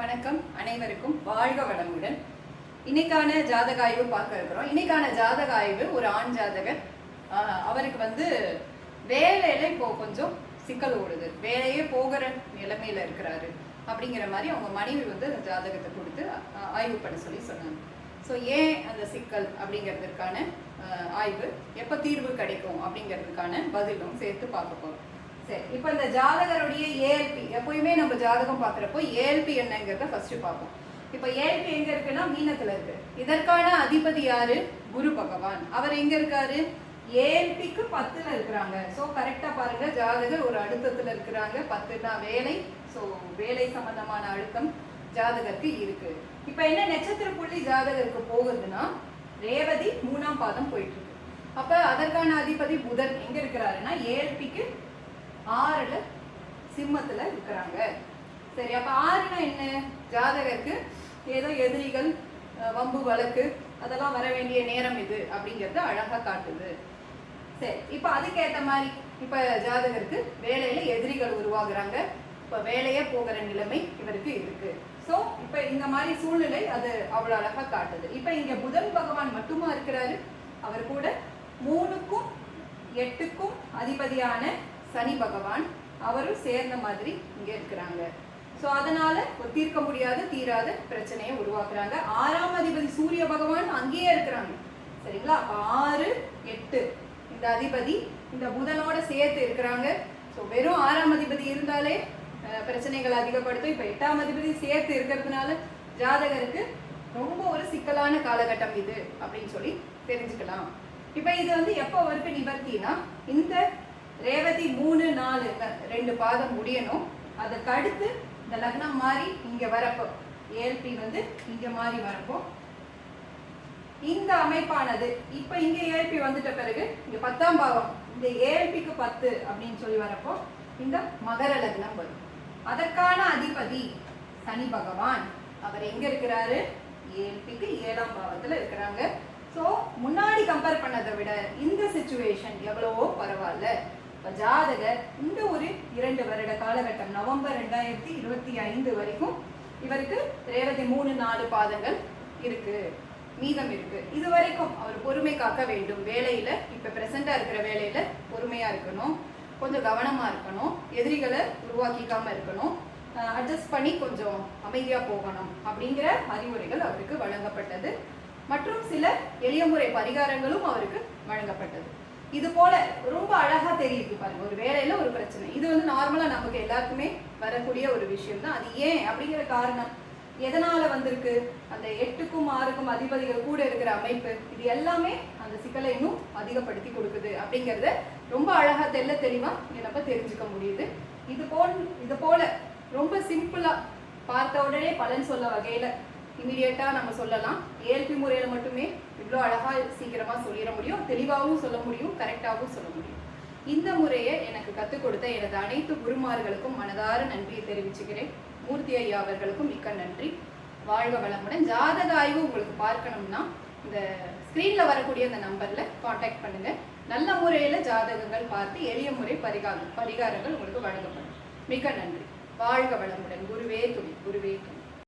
வணக்கம் அனைவருக்கும் வாழ்க வளமுடன். இன்னைக்கான ஜாதக ஆய்வு பார்க்க இருக்கிறோம். இன்னைக்கான ஜாதக ஆய்வு ஒரு ஆண் ஜாதகர். அவருக்கு வந்து வேலையில இப்போ கொஞ்சம் சிக்கல் ஓடுது. வேலையே போகிற நிலைமையில இருக்கிறாரு. அப்படிங்கிற மாதிரி அவங்க மனைவி வந்து அந்த ஜாதகத்தை கொடுத்து ஆய்வு பண்ண சொல்லி சொன்னாங்க. ஸோ ஏன் அந்த சிக்கல் அப்படிங்கிறதுக்கான ஆய்வு? எப்போ தீர்வு கிடைக்கும் அப்படிங்கிறதுக்கான பதிலும் சேர்த்து பார்க்க போகிறோம் சரி. இப்போ இந்த ஜாதகருடைய ஏஎல்பி எப்பயுமே நம்ம ஜாதகம் பார்க்குறப்போ ஏஎல்பி என்னங்கிறத ஃபர்ஸ்ட் பார்ப்போம். இப்போ ஏஎல்பி எங்க இருக்குன்னா மீனத்துல இருக்கு. இதற்கான அதிபதி யாரு? குரு பகவான். அவர் எங்க இருக்காரு? ஏஎல்பிக்கு பத்துல இருக்கிறாங்க. ஸோ கரெக்டா பாருங்க ஜாதகர் ஒரு அழுத்தத்துல இருக்கிறாங்க. பத்துனா வேலை. ஸோ வேலை சம்பந்தமான அழுத்தம் ஜாதகருக்கு இருக்கு. இப்போ என்ன நட்சத்திர புள்ளி ஜாதகருக்கு போகுதுன்னா ரேவதி மூணாம் பாதம் போயிட்டு இருக்கு. அப்ப அதற்கான அதிபதி புதன் எங்க இருக்கிறாருன்னா ஏஎல்பிக்கு ஆறுல சிம்மத்துல இருக்கிறாங்க. சரி அப்ப ஆறுனா என்ன? ஜாதகருக்கு ஏதோ எதிரிகள் வம்பு வழக்கு அதெல்லாம் வர வேண்டிய நேரம் இது அப்படிங்கிறத அழகா காட்டுது. சரி இப்ப அதுக்கேத்த மாதிரி இப்ப ஜாதகருக்கு வேலையில எதிரிகள் உருவாகுறாங்க. இப்ப வேலையே போகிற நிலைமை இவருக்கு இருக்கு. சோ இப்ப இந்த மாதிரி சூழ்நிலை அது அவ்வளவு அழகா காட்டுது. இப்ப இங்க புதன் பகவான் மட்டுமா இருக்கிறாரு? அவர் கூட மூணுக்கும் எட்டுக்கும் அதிபதியான சனி பகவான் அவரும் சேர்ந்த மாதிரி இங்கே இருக்கிறாங்க. ஸோ அதனால தீர்க்க முடியாத தீராத பிரச்சனையை உருவாக்குறாங்க. ஆறாம் அதிபதி சூரிய பகவான் அங்கேயே இருக்கிறாங்க. சரிங்களா? அப்போ ஆறு எட்டு. இந்த அதிபதி இந்த புதனோட சேர்த்து இருக்கிறாங்க. ஸோ வெறும் ஆறாம் அதிபதி இருந்தாலே பிரச்சனைகள் அதிகப்படுத்தும். இப்போ எட்டாம் அதிபதி சேர்த்து இருக்கிறதுனால ஜாதகருக்கு ரொம்ப ஒரு சிக்கலான காலகட்டம் இது அப்படின்னு சொல்லி தெரிஞ்சுக்கலாம். இப்போ இது வந்து எப்போ வரைக்கும் நிவர்த்தினா நாலு ரெண்டு பாதம் முடியணும். அதுக்கு அடுத்து இந்த லக்னம் மாறி இங்க வரப்போ ஏல்பி வந்து இங்க மாறி வரப்போ. இந்த அமைப்பானது. இப்ப இங்க ஏல்பி வந்துட்ட பிறகு இங்கே பத்தாம் பாவம் இந்த ஏல்பிக்கு பத்து அப்படின்னு சொல்லி வரப்போ இந்த மகர லக்னம் வரும். அதற்கான அதிபதி சனி பகவான். அவர் எங்க இருக்கிறாரு? ஏஎல்பிக்கு ஏழாம் பாவத்துல இருக்கிறாங்க. சோ முன்னாடி கம்பேர் பண்ணதை விட இந்த சுச்சுவேஷன் எவ்வளவோ பரவாயில்ல. இப்போ ஜாதகர் இந்த ஒரு இரண்டு வருட காலகட்டம் நவம்பர் ரெண்டாயிரத்தி இருபத்தி ஐந்து வரைக்கும் இவருக்கு ரேவதி மூணு நாலு பாதங்கள் இருக்கு. மீதம் இருக்கு. இது வரைக்கும் அவர் பொறுமை காக்க வேண்டும். வேலையில இப்ப பிரசண்டா இருக்கிற வேலையில பொறுமையா இருக்கணும். கொஞ்சம் கவனமா இருக்கணும். எதிரிகளை உருவாக்கிக்காம இருக்கணும். அட்ஜஸ்ட் பண்ணி கொஞ்சம் அமைதியா போகணும் அப்படிங்கிற அறிவுரைகள் அவருக்கு வழங்கப்பட்டது. மற்றும் சில எளிய முறை பரிகாரங்களும் அவருக்கு வழங்கப்பட்டது. இது போல ரொம்ப அழகா தெரியுது பாருங்க. ஒரு வேலையில ஒரு பிரச்சனை. இது வந்து நார்மலா நமக்கு எல்லாருக்குமே வரக்கூடிய ஒரு விஷயம் தான் அது ஏன் அப்படிங்கிற காரணம். எதனால வந்திருக்கு? அந்த எட்டுக்கும் ஆறுக்கும் அதிபதிகள் கூட இருக்கிற அமைப்பு இது எல்லாமே அந்த சிக்கலை இன்னும் அதிகப்படுத்தி கொடுக்குது அப்படிங்கறத ரொம்ப அழகா தெல்ல தெளிவா நம்ம தெரிஞ்சுக்க முடியுது. இது போல் இது போல ரொம்ப சிம்பிளா பார்த்த உடனே பலன் சொல்ல வகையில இமீடியட்டாக நம்ம சொல்லலாம். ஏல்பி முறையில் மட்டுமே இவ்வளோ அழகாக சீக்கிரமாக சொல்லிட முடியும். தெளிவாகவும் சொல்ல முடியும். கரெக்டாகவும் சொல்ல முடியும். இந்த முறையை எனக்கு கற்றுக் கொடுத்த எனது அனைத்து குருமார்களுக்கும் மனதார நன்றியை தெரிவிச்சுக்கிறேன். மூர்த்தி ஐயா அவர்களுக்கும் மிக்க நன்றி. வாழ்க வளமுடன். ஜாதக ஆய்வு உங்களுக்கு பார்க்கணும்னா இந்த ஸ்க்ரீனில் வரக்கூடிய அந்த நம்பரில் காண்டாக்ட் பண்ணுங்க. நல்ல முறையில் ஜாதகங்கள் பார்த்து எளிய முறை பரிகாரம் பரிகாரங்கள் உங்களுக்கு வழங்கப்படும். மிக்க நன்றி. வாழ்க வளமுடன். குருவே துணி. குருவே துணி.